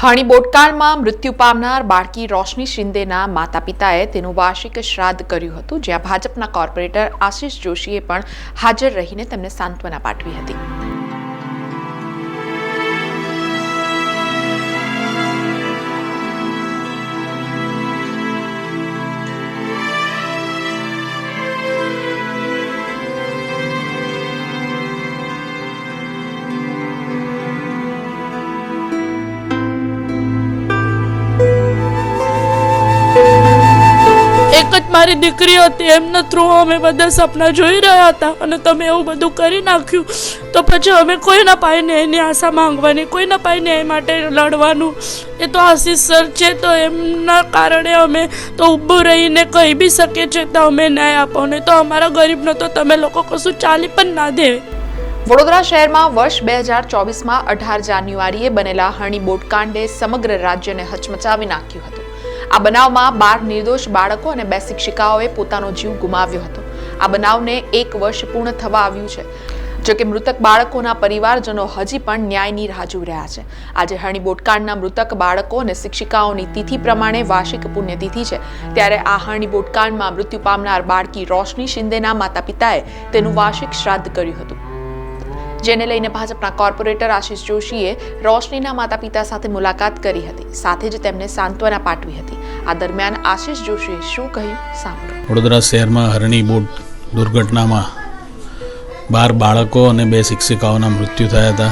હણી બોટકાળમાં મૃત્યુ પામનાર બાળકી રોશની શિંદેના માતા પિતાએ તેનું વાર્ષિક શ્રાદ્ધ કર્યું હતું, જ્યાં ભાજપના કોર્પોરેટર આશિષ જોશીએ પણ હાજર રહીને તેમને સાંત્વના પાઠવી હતી. મારી દીકરી હતી, એમના થ્રુ અમે બધા સપના જોઈ રહ્યા હતા અને તમે એવું બધું કરી નાખ્યું. તો પછી અમે કોઈના પાસે ન્યાયની આશા માંગવાની, કોઈના પાસે ન્યાય માટે લડવાનું? એ તો આશીષ સર છે, તો એમના કારણે અમે તો ઊભું રહીને કહી બી શકીએ છીએ તો અમે ન્યાય આપો ને તો અમારા ગરીબનો તો તમે લોકો કશું ચાલી પણ ના દે વડોદરા શહેરમાં વર્ષ બે હજાર ચોવીસમાં અઢાર જાન્યુઆરીએ બનેલા હણી બોટકાંડે સમગ્ર રાજ્યને હચમચાવી નાખ્યું હતું. આ બનાવમાં બાર નિર્દોષ બાળકો અને બે શિક્ષિકાઓએ પોતાનો જીવ ગુમાવ્યો હતો. આ બનાવને એક વર્ષ પૂર્ણ થવા આવ્યું છે. જોકે મૃતક બાળકોના પરિવારજનો હજી પણ ન્યાયની રાહ જોઈ રહ્યા છે. આજે હણી બોટકાંડના મૃતક બાળકો અને શિક્ષિકાઓની તિથિ પ્રમાણે વાર્ષિક પુણ્યતિથિ છે. ત્યારે આ હણી બોટકાંડમાં મૃત્યુ પામનાર બાળકી રોશની શિંદેના માતા પિતાએ તેનું વાર્ષિક શ્રાદ્ધ કર્યું હતું. જેને લઈને ભાજપના કોર્પોરેટર આશિષ જોશીએ રોશનીના માતા પિતા સાથે મુલાકાત કરી હતી. સાથે જ તેમને સાંત્વના પાઠવી હતી. આ દરમિયાન આશિષ જોશીએ શું કહ્યું? સાંભળો. વડોદરા શહેરમાં હરણી બોટ દુર્ઘટનામાં બાર બાળકો અને બે શિક્ષિકાઓના મૃત્યુ થયા હતા.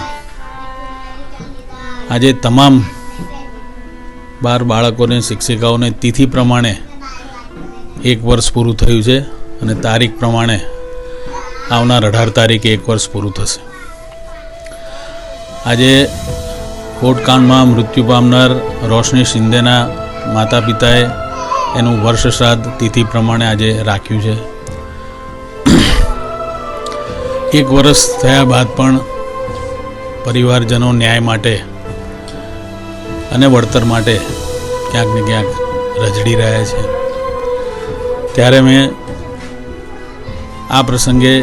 આજે તમામ બાર બાળકોને, શિક્ષિકાઓને તિથિ પ્રમાણે એક વર્ષ પૂરું થયું છે અને તારીખ પ્રમાણે આવનાર અઢાર તારીખે એક વર્ષ પૂરું થશે. આજે કોટકાંડમાં મૃત્યુ પામનાર રોશની શિંદેના માતા પિતાએ એનું વર્ષ શ્રાદ્ધ તિથિ પ્રમાણે આજે રાખ્યું છે. એક વર્ષ થયા બાદ પણ પરિવારજનો ન્યાય માટે અને વળતર માટે ક્યાંક ને ક્યાંક રજડી રહ્યા છે. ત્યારે મેં આ પ્રસંગે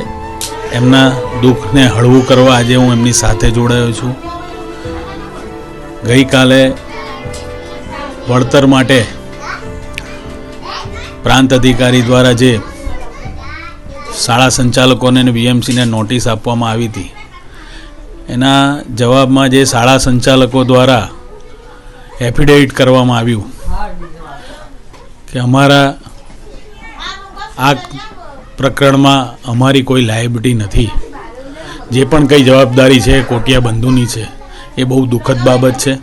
એમના દુઃખને હળવું કરવા આજે હું એમની સાથે જોડાયો છું. ગઈકાલે વળતર માટે પ્રાંત અધિકારી દ્વારા જે શાળા સંચાલકોને અને વીએમસીને નોટિસ આપવામાં આવી હતી, એના જવાબમાં જે શાળા સંચાલકો દ્વારા એફિડેવિટ કરવામાં આવ્યું કે અમારા આ પ્રકરણમાં અમારી કોઈ લાયબિલિટી નથી. જે પણ કંઈ જવાબદારી છે કોટિયા બંધુની છે, એ બહુ દુઃખદ બાબત છે.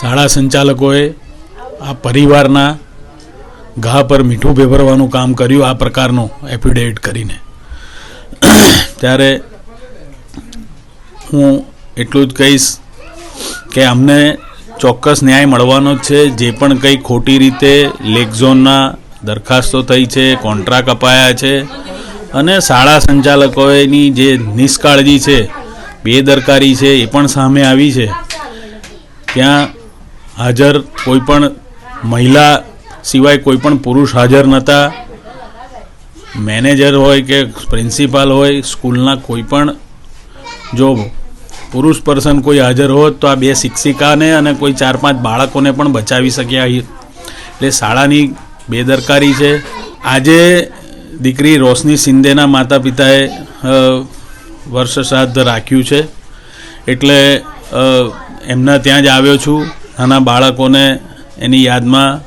શાળા સંચાલકોએ આ પરિવારના ઘા પર મીઠું ભેભરવાનું કામ કર્યું આ પ્રકારનું એફિડેવિટ કરીને. ત્યારે હું એટલું જ કહીશ કે અમને ચોક્કસ ન્યાય મળવાનો છે. જે પણ કંઈ ખોટી રીતે લેક ઝોનના દરખાસ્તો થઈ છે, કોન્ટ્રાક્ટ અપાયા છે અને શાળા સંચાલકોની જે નિષ્કાળજી છે, બેદરકારી છે એ પણ સામે આવી છે. ત્યાં હાજર કોઈ પણ મહિલા સિવાય કોઈ પણ પુરુષ હાજર નહોતા મેનેજર હોય કે પ્રિન્સિપાલ હોય, સ્કૂલના કોઈ પણ જો પુરુષ પર્સન કોઈ હાજર હોત તો આ બે શિક્ષિકાને અને કોઈ ચાર પાંચ બાળકોને પણ બચાવી શક્યા એટલે શાળાની બેદરકારી છે. આજે દીકરી રોશની શિંદેના માતા પિતાએ વર્ષ શ્રાદ્ધ રાખ્યું છે. એટલે એમના ત્યાં જ આવ્યો છું. નાના બાળકોને એની યાદમાં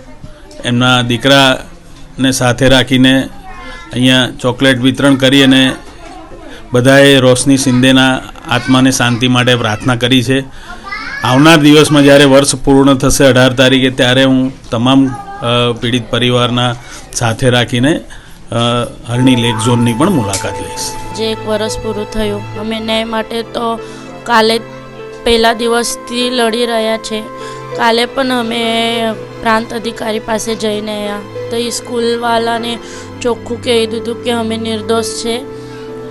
એમના દીકરાને સાથે રાખીને અહીંયા ચોકલેટ વિતરણ કરી અને બધાએ રોશની શિંદેના આત્માને શાંતિ માટે પ્રાર્થના કરી છે. આવનાર દિવસમાં જ્યારે વર્ષ પૂર્ણ થશે અઢાર તારીખે, ત્યારે હું તમામ પીડિત પરિવારના સાથે રાખીને હરણી લેક ઝોનની પણ મુલાકાત લઈશ. જે એક વર્ષ પૂરું થયું. અમે ન્યાય માટે તો કાલે પહેલા દિવસથી લડી રહ્યા છે. કાલે પણ અમે પ્રાંત અધિકારી પાસે જઈને આવ્યા તો એ સ્કૂલવાળાને ચોખ્ખું કહી દીધું કે અમે નિર્દોષ છે.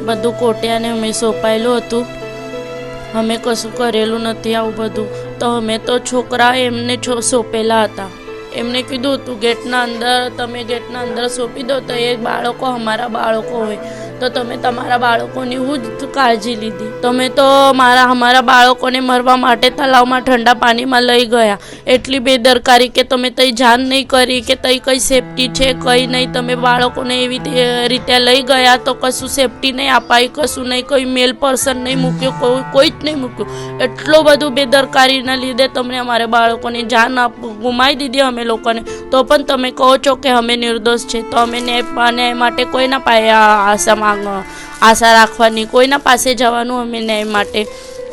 બધું કોટિયાને અમે સોંપાયેલું હતું. અમે કશું કરેલું નથી આવું બધું. તો અમે તો છોકરા એમને સોંપેલા હતા. એમને કીધું હતું, ગેટના અંદર, તમે ગેટના અંદર સોંપી દો તો એ બાળકો અમારા બાળકો હોય. તો તમે તમારા બાળકોની હું જ કાળજી લીધી. તમે તો મારા અમારા બાળકોને મરવા માટે તલાવમાં ઠંડા પાણીમાં લઈ ગયા. એટલી બેદરકારી કે તમે તઈ જાન નહીં કરી કે તઈ કઈ સેફટી છે, કઈ નહીં. તમે બાળકોને એવી રીતે લઈ ગયા તો કશું સેફટી નહીં અપાય, કશું નહીં. કોઈ મેલ પર્સન નહીં મૂક્યો, કોઈ કોઈ જ નહીં મૂક્યું. એટલું બધું બેદરકારીના લીધે તમને અમારા બાળકોની જાન ગુમાવી દીધી અમે લોકોને. તો પણ તમે કહો છો કે અમે નિર્દોષ છે. તો અમે ન્યાય માટે કોઈના પાસે આ આશા આશા રાખવાની કોઈના પાસે જવાનું અમે ન્યાય માટે.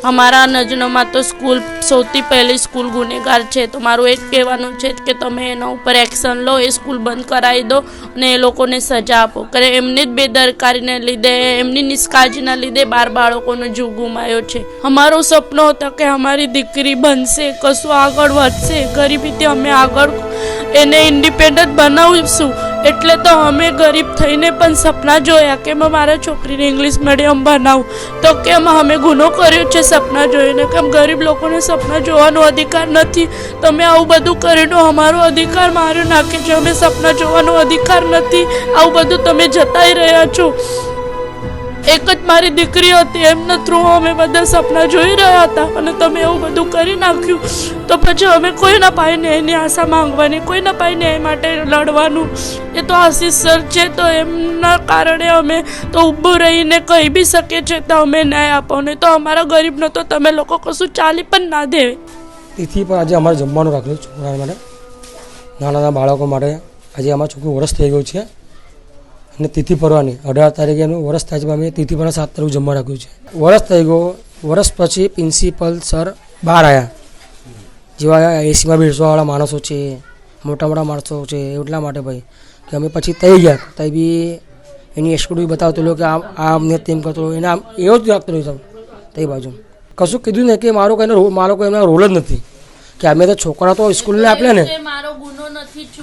અમારા નજરોમાં તો સ્કૂલ સૌથી પહેલી સ્કૂલ ગુનેગાર છે. તો મારું એ જ કહેવાનું છે કે તમે એના ઉપર એક્શન લો, એ સ્કૂલ બંધ કરાવી દો અને એ લોકોને સજા આપો. કરે એમની જ બેદરકારીને લીધે, એમની નિષ્કાળજીના લીધે બાર બાળકોનો જીવ ગુમાયો છે. અમારો સપનો હતો કે અમારી દીકરી બનશે, કશું આગળ વધશે. ગરીબીથી અમે આગળ એને ઇન્ડિપેન્ડન્ટ બનાવીશું. એટલે તો અમે ગરીબ થઈને પણ સપના જોયા કે મેં મારા છોકરીને ઇંગ્લિશ મીડિયમ બનાવું. તો કેમ અમે ગુનો કર્યો છે સપના જોઈને? કેમ ગરીબ લોકોને સપના જોવાનો અધિકાર નથી? તમે આવું બધું કરીને અમારો અધિકાર માર્યો નાખે છે. અમે સપના જોવાનો અધિકાર નથી. આવું બધું તમે જતાઈ રહ્યા છો. એક જ મારી દીકરી હતી, એમના થ્રુ અમે બધા સપના જોઈ રહ્યા હતા અને તમે એવું બધું કરી નાખ્યું. તો પછી અમે કોઈના પાસે ન્યાયની આશા માંગવાની કોઈના પાસે ન્યાય માટે લડવાનું. એ તો આશીષ સર છે, તો એમના કારણે અમે તો ઊભું રહીને કહી બી શકીએ છીએ તો અમે ન્યાય આપો, નહીં તો અમારા ગરીબનો તો તમે લોકો કશું ચાલી પણ ના દે. તેથી પણ આજે અમારે જમવાનું રાખ્યું છોકરા માટે નાના નાના બાળકો માટે. આજે અમારું છોકરું વરસ થઈ ગયું છે. અને તિથિ ભરવાની. અઢાર તારીખે એનું વરસ થાય છે અમે તિથિ પર સાત તારીખ જમવા રાખ્યું છે. વરસ થઈ ગયો. વરસ પછી પ્રિન્સિપલ સર બહાર આવ્યા જેવા એસીમાં બેસવાવાળા માણસો છે, મોટા મોટા માણસો છે, એટલા માટે ભાઈ. કે અમે પછી તઈ ગયા. તઈ બી એની એસ્કુડી બતાવતો રહ્યો કે આમ આ અમને તેમ કરતો એને આમ એવો જ રાખતો રહ્યો તઈ બાજુ. કશું કીધું ને કે મારો કઈ મારો કોઈ એમના રોલ જ નથી. કે અમે તો છોકરા તો સ્કૂલને આપ્યા ને.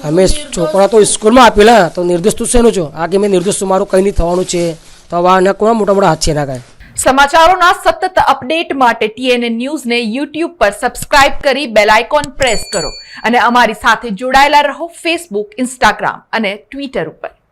અમે છોકરા તો સ્કૂલમાં આપેલા તો નિર્દોષ તું શેનું છો આ કે મેં નિર્દોષ છું મારું કંઈ નહીં થવાનું છે તો આના કોણ મોટા મોટા હાથ છે એના કાંઈ સમાચારોના સતત અપડેટ માટે ટીએનએ ન્યૂઝને યુટ્યુબ પર સબસ્ક્રાઇબ કરી બેલ આઇકોન પ્રેસ કરો અને અમારી સાથે જોડાયેલા રહો ફેસબુક ઇન્સ્ટાગ્રામ અને ટ્વિટર ઉપર